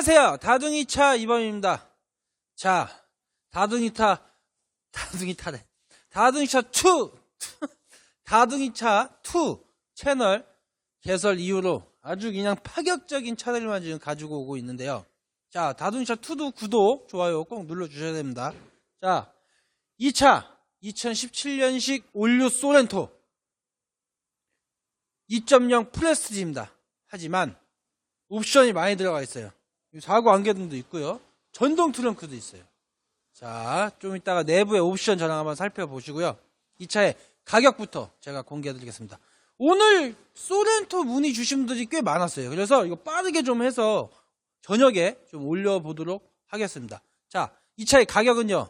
안녕하세요. 다둥이차 이범입니다. 자, 다둥이차, 다둥이차래. 다둥이차 2! 다둥이차 2 채널 개설 이후로 아주 그냥 파격적인 차들만 지금 가지고 오고 있는데요. 자, 다둥이차 2도 구독, 좋아요 꼭 눌러주셔야 됩니다. 자, 2차, 2017년식 올류 소렌토 2.0 프레스티지입니다. 하지만 옵션이 많이 들어가 있어요. 사고 안개등도 있고요. 전동 트렁크도 있어요. 자, 좀 이따가 내부의 옵션 저랑 한번 살펴보시고요. 이 차의 가격부터 제가 공개해 드리겠습니다. 오늘 소렌토 문의 주신 분들이 꽤 많았어요. 그래서 이거 빠르게 좀 해서 저녁에 좀 올려보도록 하겠습니다. 자, 이 차의 가격은요.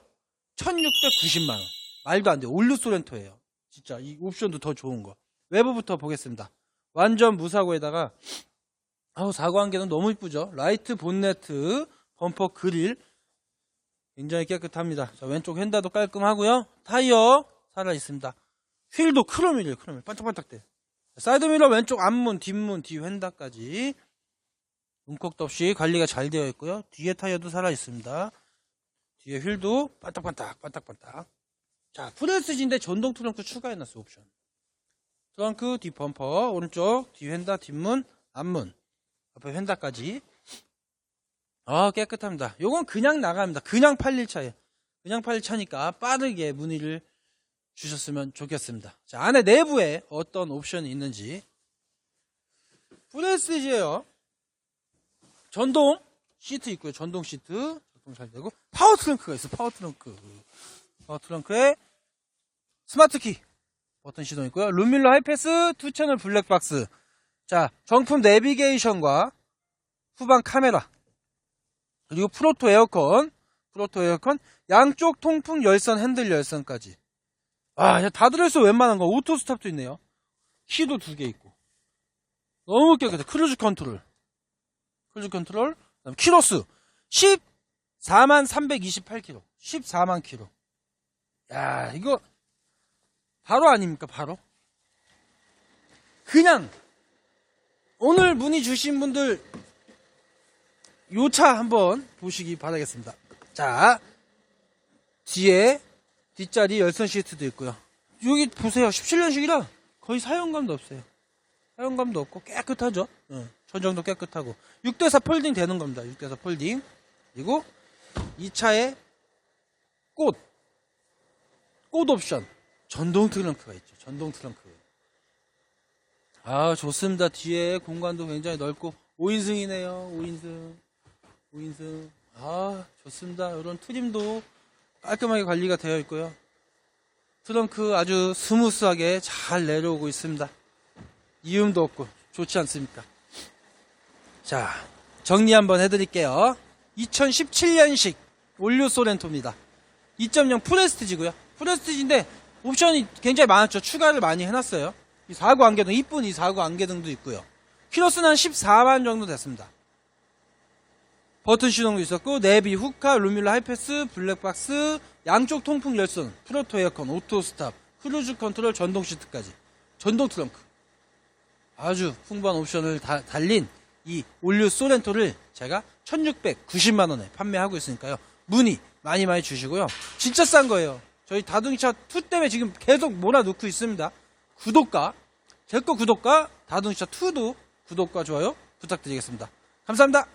1690만원. 말도 안 돼요. 올류 소렌토예요. 진짜 이 옵션도 더 좋은 거. 외부부터 보겠습니다. 완전 무사고에다가 아우 사고 한개는 너무 이쁘죠. 라이트 본네트, 범퍼 그릴 굉장히 깨끗합니다. 자, 왼쪽 휀다도 깔끔하고요. 타이어 살아 있습니다. 휠도 크롬이래요. 크롬이 반짝반짝대. 사이드미러 왼쪽 앞문, 뒷문, 뒤 휀다까지 움콕도 없이 관리가 잘 되어 있고요. 뒤에 타이어도 살아 있습니다. 뒤에 휠도 반딱반딱 반딱반딱. 자, 프레스지인데 전동 트렁크 추가해놨어요. 옵션. 트렁크 뒷 범퍼 오른쪽 뒤 휀다 뒷문 앞문 앞에 휀다까지. 아 깨끗합니다. 요건 그냥 나갑니다. 그냥 팔릴 차예요 그냥 팔릴 차니까 빠르게 문의를 주셨으면 좋겠습니다. 자 안에 내부에 어떤 옵션이 있는지. 프레스지예요. 전동 시트 있고요. 전동 시트. 작동 잘 되고. 파워 트렁크가 있어 파워 트렁크. 파워 트렁크에 스마트 키 버튼 시동 있고요. 룸밀러 하이패스, 투 채널 블랙박스. 자, 정품 내비게이션과 후방 카메라. 그리고 프로토 에어컨, 프로토 에어컨, 양쪽 통풍 열선, 핸들 열선까지. 아, 다 들어있어, 웬만한 거. 오토 스탑도 있네요. 키도 두 개 있고. 너무 깨끗해. 크루즈 컨트롤. 크루즈 컨트롤. 그다음 키로수. 14만 328km. 14만 km. 야, 이거 바로 아닙니까 바로 그냥 오늘 문의 주신 분들 요 차 한번 보시기 바라겠습니다. 자 뒤에 뒷자리 열선 시트도 있고요. 여기 보세요. 17년식이라 거의 사용감도 없어요. 사용감도 없고 깨끗하죠? 응. 저 정도 깨끗하고. 6대4 폴딩 되는 겁니다. 6대4 폴딩. 그리고 이 차에 꽃, 꽃 옵션. 전동 트렁크가 있죠. 전동 트렁크. 아, 좋습니다. 뒤에 공간도 굉장히 넓고 5인승이네요. 5인승. 5인승. 아, 좋습니다. 이런 트림도 깔끔하게 관리가 되어 있고요. 트렁크 아주 스무스하게 잘 내려오고 있습니다. 이음도 없고 좋지 않습니까? 자, 정리 한번 해드릴게요. 2017년식 올류 소렌토입니다. 2.0 프레스티지고요. 프레스티지인데 옵션이 굉장히 많았죠. 추가를 많이 해놨어요. 이 사구 안개등, 이쁜 이 사구 안개등도 있고요. 키로수는 한 14만 정도 됐습니다. 버튼 시동도 있었고, 내비, 후카, 루밀러 하이패스, 블랙박스, 양쪽 통풍 열선, 프로토 에어컨, 오토 스탑, 크루즈 컨트롤, 전동 시트까지. 전동 트렁크. 아주 풍부한 옵션을 다- 달린 이 올류 소렌토를 제가 1690만 원에 판매하고 있으니까요. 문의 많이 많이 주시고요. 진짜 싼 거예요. 저희 다둥이차 2 때문에 지금 계속 몰아넣고 있습니다. 구독과 제 거 구독과 다둥이차 2도 구독과 좋아요 부탁드리겠습니다. 감사합니다.